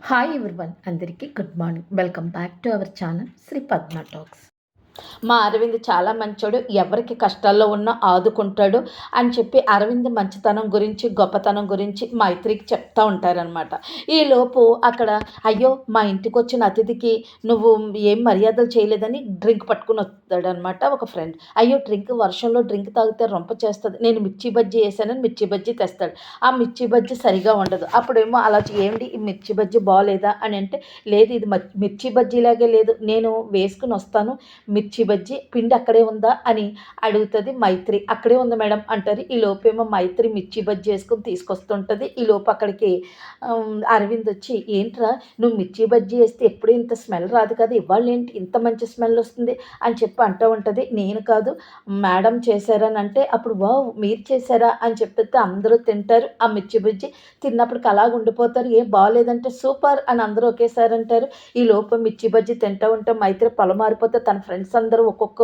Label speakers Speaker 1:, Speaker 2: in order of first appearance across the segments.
Speaker 1: Hi everyone అందరికీ good morning welcome back to our channel Sri Padma talks మా అరవింద్ చాలా మంచోడు ఎవరికి కష్టాల్లో ఉన్నా ఆదుకుంటాడు అని చెప్పి అరవింద్ మంచితనం గురించి గొప్పతనం గురించి మైత్రికి చెప్తా ఉంటారనమాట ఈలోపు అక్కడ అయ్యో మా ఇంటికి వచ్చిన అతిథికి నువ్వు ఏం మర్యాదలు చేయలేదని డ్రింక్ పట్టుకుని వస్తాడనమాట ఒక ఫ్రెండ్. అయ్యో డ్రింక్ వర్షంలో డ్రింక్ తాగితే రొంప చేస్తుంది. నేను మిర్చి బజ్జీ వేసానని మిర్చి బజ్జీ తెస్తాడు. ఆ మిర్చి బజ్జీ సరిగా ఉండదు. అప్పుడేమో అలా ఏంటి ఈ మిర్చి బజ్జీ బాగాలేదా అని అంటే లేదు ఇది మిర్చి బజ్జీలాగే లేదు. నేను వేసుకుని వస్తాను. మిర్చి బజ్జీ పిండి అక్కడే ఉందా అని అడుగుతుంది మైత్రి. అక్కడే ఉంది మేడం అంటారు ఈ లోపేమో మైత్రి మిర్చి బజ్జీ వేసుకుని తీసుకొస్తుంటుంది. ఈ లోపు అక్కడికి అరవింద్ వచ్చి ఏంట్రా నువ్వు మిర్చి బజ్జీ వేస్తే ఎప్పుడు ఇంత స్మెల్ రాదు కదా? ఇవాళ ఏంటి ఇంత మంచి స్మెల్ వస్తుంది? అని చెప్పి అంటూ ఉంటుంది. నేను కాదు మేడం చేశారని అంటే అప్పుడు వావ్ మీరు చేశారా? అని చెప్పితే అందరూ తింటారు ఆ మిర్చి బజ్జి. తిన్నప్పటికి అలాగ ఉండిపోతారు. ఏం బాగాలేదంటే సూపర్ అని అందరూ ఒకేసారి అంటారు. ఈ లోపు మిర్చి బజ్జి తింటూ ఉంటే మైత్రి పొలం మారిపోతే తన ఫ్రెండ్స్ అందరూ ఒక్కొక్క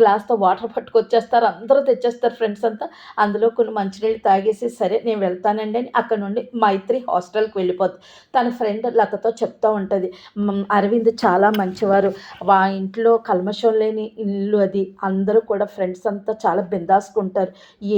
Speaker 1: గ్లాస్తో వాటర్ పట్టుకొచ్చేస్తారు అందరూ తెచ్చేస్తారు ఫ్రెండ్స్ అంతా. అందులో కొన్ని మంచినీళ్ళు తాగేసి సరే నేను వెళ్తానండి అని అక్కడ నుండి మైత్రి హాస్టల్కి వెళ్ళిపోతుంది తన ఫ్రెండ్ లతతో చెప్తూ ఉంటుంది అరవింద్ చాలా మంచివారు. వా ఇంట్లో కల్మషం లేని ఇల్లు అది. అందరూ కూడా ఫ్రెండ్స్ అంతా చాలా బిందాసుకుంటారు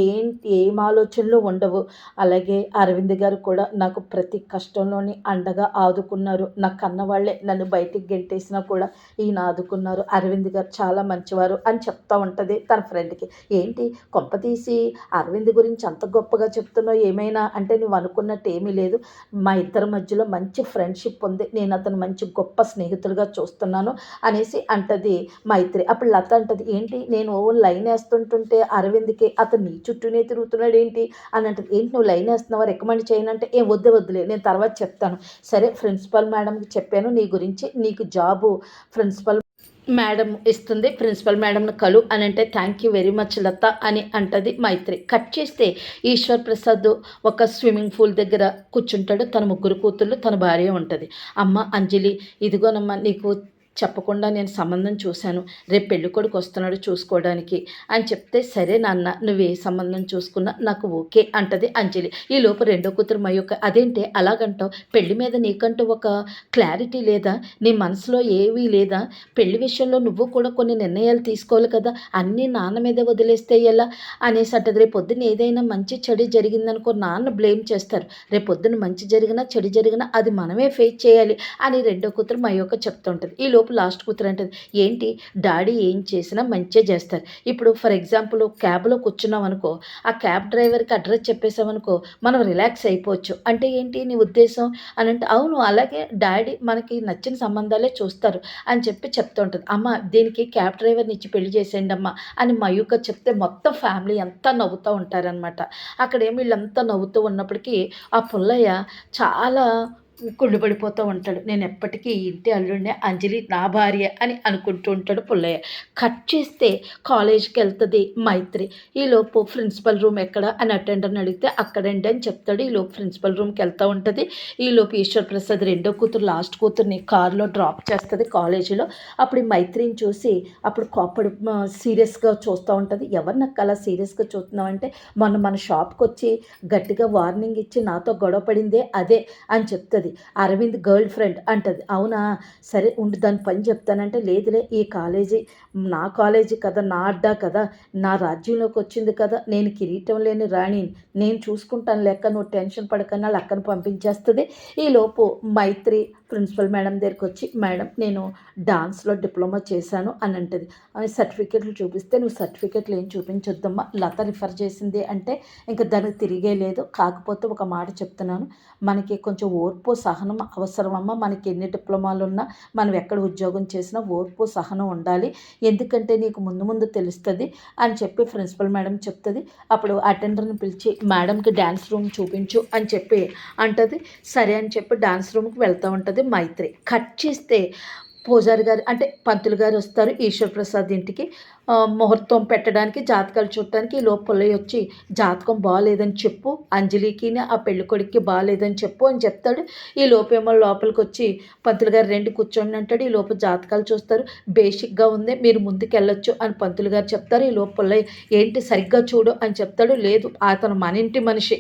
Speaker 1: ఏం ఏం ఆలోచనలు ఉండవు. అలాగే అరవింద్ గారు కూడా నాకు ప్రతి కష్టంలోని అండగా ఆదుకున్నారు. నా కన్నవాళ్ళే నన్ను బయటికి గెంటేసినా కూడా ఈయన ఆదుకున్నారు. అరవింద్ గారు చాలా మంచివారు అని చెప్తా ఉంటుంది తన ఫ్రెండ్కి ఏంటి కొంప తీసి అరవింద్ గురించి అంత గొప్పగా చెప్తున్నావు ఏమైనా అంటే నువ్వు అనుకున్నట్టు ఏమీ లేదు. మా ఇద్దరి మధ్యలో మంచి ఫ్రెండ్షిప్ ఉంది. నేను అతను మంచి గొప్ప స్నేహితులుగా చూస్తున్నాను అనేసి అంటది మైత్రి. అప్పుడు లత అంటది ఏంటి నేను ఓ లైన్ వేస్తుంటుంటే అరవింద్కి అతను నీ చుట్టూనే తిరుగుతున్నాడు ఏంటి? అని అంటది. ఏంటి నువ్వు లైన్ వేస్తున్నావా? రికమెండ్ చేయనంటే ఏం వద్దే వద్దులే నేను తర్వాత చెప్తాను. సరే ప్రిన్సిపల్ మేడంకి చెప్పాను నీ గురించి నీకు జాబు ప్రిన్సిపల్ మేడం ఇస్తుంది ప్రిన్సిపల్ మేడంను కలు అని అంటే thank you very much Latha అని అంటది మైత్రి. కట్ చేస్తే ఈశ్వర్ ప్రసాద్ ఒక స్విమ్మింగ్ పూల్ దగ్గర కూర్చుంటాడు. తన ముగ్గురు కూతుళ్ళు తన భార్య ఉంటుంది. అమ్మ అంజలి ఇదిగోనమ్మా నీకు చెప్పకుండా నేను సంబంధం చూశాను. రేపు పెళ్ళి కొడుకు వస్తున్నాడు చూసుకోవడానికి. అని చెప్తే సరే నాన్న నువ్వు ఏ సంబంధం చూసుకున్నా నాకు ఓకే అంటది అంజలి. ఈ లోపు రెండో కూతురు మా యొక్క అదేంటి అలాగంటావు? పెళ్ళి మీద నీకంటూ ఒక క్లారిటీ లేదా? నీ మనసులో ఏవీ లేదా? పెళ్ళి విషయంలో నువ్వు కూడా కొన్ని నిర్ణయాలు తీసుకోవాలి కదా? అన్నీ నాన్న మీద వదిలేస్తే ఎలా? అనేసి అంటది. రేపు పొద్దున్న ఏదైనా మంచి చెడు జరిగిందనుకో నాన్న బ్లేమ్ చేస్తారు. రేపు పొద్దున మంచి జరిగినా చెడు జరిగినా అది మనమే ఫేస్ చేయాలి అని రెండో కూతురు మా యొక్క చెప్తుంటుంది. ఈ లోపు లాస్ట్ కూతురు అంటుంది ఏంటి? డాడీ ఏం చేసినా మంచిగా చేస్తారు. ఇప్పుడు ఫర్ ఎగ్జాంపుల్ క్యాబ్లో కూర్చున్నాం అనుకో ఆ క్యాబ్ డ్రైవర్కి అడ్రస్ చెప్పేసామనుకో మనం రిలాక్స్ అయిపోవచ్చు. అంటే ఏంటి నీ ఉద్దేశం? అని అంటే అవును అలాగే డాడీ మనకి నచ్చిన సంబంధాలే చూస్తారు అని చెప్పి చెప్తుంటుంది అమ్మ దీనికి క్యాబ్ డ్రైవర్ని ఇచ్చి పెళ్ళి చేసేయండి అమ్మ అని మయూక చెప్తే మొత్తం ఫ్యామిలీ అంతా నవ్వుతూ ఉంటారనమాట అక్కడ ఏమి వీళ్ళంతా నవ్వుతూ ఉన్నప్పటికీ ఆ పుల్లయ్య చాలా కుళ్ళుపడిపోతూ ఉంటాడు. నేను ఎప్పటికీ ఇంటి అల్లుడినే అంజలి నా భార్య అని అనుకుంటూ ఉంటాడు పుల్లయ్య. కట్ చేస్తే కాలేజీకి వెళ్తుంది మైత్రి. ఈలోపు ప్రిన్సిపల్ రూమ్ ఎక్కడ అని అటెండర్ని అడిగితే అక్కడండి అని చెప్తాడు. ఈలోపు ప్రిన్సిపల్ రూమ్కి వెళ్తూ ఉంటుంది. ఈలోపు ఈశ్వర్ ప్రసాద్ రెండో కూతురు లాస్ట్ కూతుర్ని కారులో డ్రాప్ చేస్తుంది కాలేజీలో. అప్పుడు మైత్రిని చూసి అప్పుడు కోపడి సీరియస్గా చూస్తూ ఉంటుంది. ఎవరు నాకు అలా సీరియస్గా చూస్తున్నావు అంటే మొన్న మన షాప్కి వచ్చి గట్టిగా వార్నింగ్ ఇచ్చి నాతో గొడవ పడిందే అదే అని చెప్తుంది. అరవింద్ గర్ల్ ఫ్రెండ్ అంటది. అవునా? సరే ఉండి దాని పని చెప్తానంటే లేదులే ఈ కాలేజీ నా కాలేజీ కదా నా అడ్డా కదా నా రాజ్యంలోకి వచ్చింది కదా నేను కిరీటం లేని రాణి నేను చూసుకుంటాను లెక్క నువ్వు టెన్షన్ పడకన్నా లెక్కను పంపించేస్తుంది. ఈలోపు మైత్రి ప్రిన్సిపల్ మేడం దగ్గరికి వచ్చి మేడం నేను డాన్స్లో డిప్లొమా చేశాను అని అంటది. ఆమె సర్టిఫికెట్లు చూపిస్తే నువ్వు సర్టిఫికెట్లు ఏం చూపించొద్దమ్మా లత రిఫర్ చేసింది అంటే ఇంకా దానికి తిరిగే లేదు. కాకపోతే ఒక మాట చెప్తున్నాను మనకి కొంచెం ఓర్పు సహనం అవసరమమ్మా. మనకి ఎన్ని డిప్లొమాలు ఉన్నా మనం ఎక్కడ ఉద్యోగం చేసినా ఓర్పు సహనం ఉండాలి. ఎందుకంటే నీకు ముందు ముందు తెలుస్తుంది అని చెప్పి ప్రిన్సిపల్ మేడం చెప్తుంది. అప్పుడు అటెండర్ని పిలిచి మేడంకి డ్యాన్స్ రూమ్ చూపించు అని చెప్పి అంటుంది. సరే అని చెప్పి డ్యాన్స్ రూమ్కి వెళ్తూ ఉంటుంది మైత్రి. కట్ చేస్తే పూజారి గారు అంటే పంతులు గారు వస్తారు ఈశ్వర్ ప్రసాద్ ఇంటికి. ముహూర్తం పెట్టడానికి జాతకాలు చూడటానికి ఈ పుల్లయ్య వచ్చి జాతకం బాగాలేదని చెప్పు అంజలికి ఆ పెళ్ళి కొడుక్కి బాగాలేదని చెప్పు అని చెప్తాడు. ఈ లోపేమో లోపలికి వచ్చి పంతులు గారు రెండు కూర్చోండి అంటాడు. ఈ లోపల జాతకాలు చూస్తారు. బేసిక్గా ఉంది మీరు ముందుకు వెళ్ళొచ్చు అని పంతులు గారు చెప్తారు. ఈ లోపల ఏంటి సరిగ్గా చూడు అని చెప్తాడు. లేదు అతను మన ఇంటి మనిషి.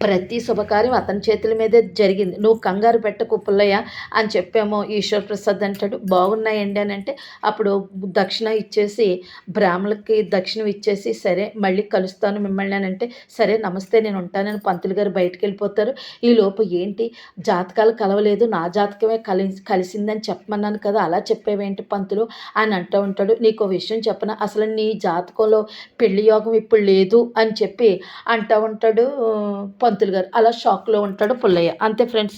Speaker 1: ప్రతి శుభకార్యం అతని చేతుల మీదే జరిగింది. నువ్వు కంగారు పెట్టకు పుల్లయ్య అని చెప్పామో ఈశ్వర్ ప్రసాద్ అంటాడు. బాగున్నాయండి అని అంటే అప్పుడు దక్షిణ ఇచ్చేసి బ్రాహ్మణులకి దక్షిణ ఇచ్చేసి సరే మళ్ళీ కలుస్తాను మిమ్మల్ని అని అంటే సరే నమస్తే నేను ఉంటానని పంతులు గారు బయటకు వెళ్ళిపోతారు. ఈ లోపు ఏంటి? జాతకాలు కలవలేదు. నా జాతకమే కలి కలిసిందని చెప్పమన్నాను కదా అలా చెప్పేవేంటి పంతులు అని అంటూ ఉంటాడు. నీకు విషయం చెప్పన? అసలు నీ జాతకంలో పెళ్ళి యోగం ఇప్పుడు లేదు అని చెప్పి అంటూ ఉంటాడు పంతులు గారు అలా షాక్లో ఉంటాడు పుల్లయ్య. అంతే ఫ్రెండ్స్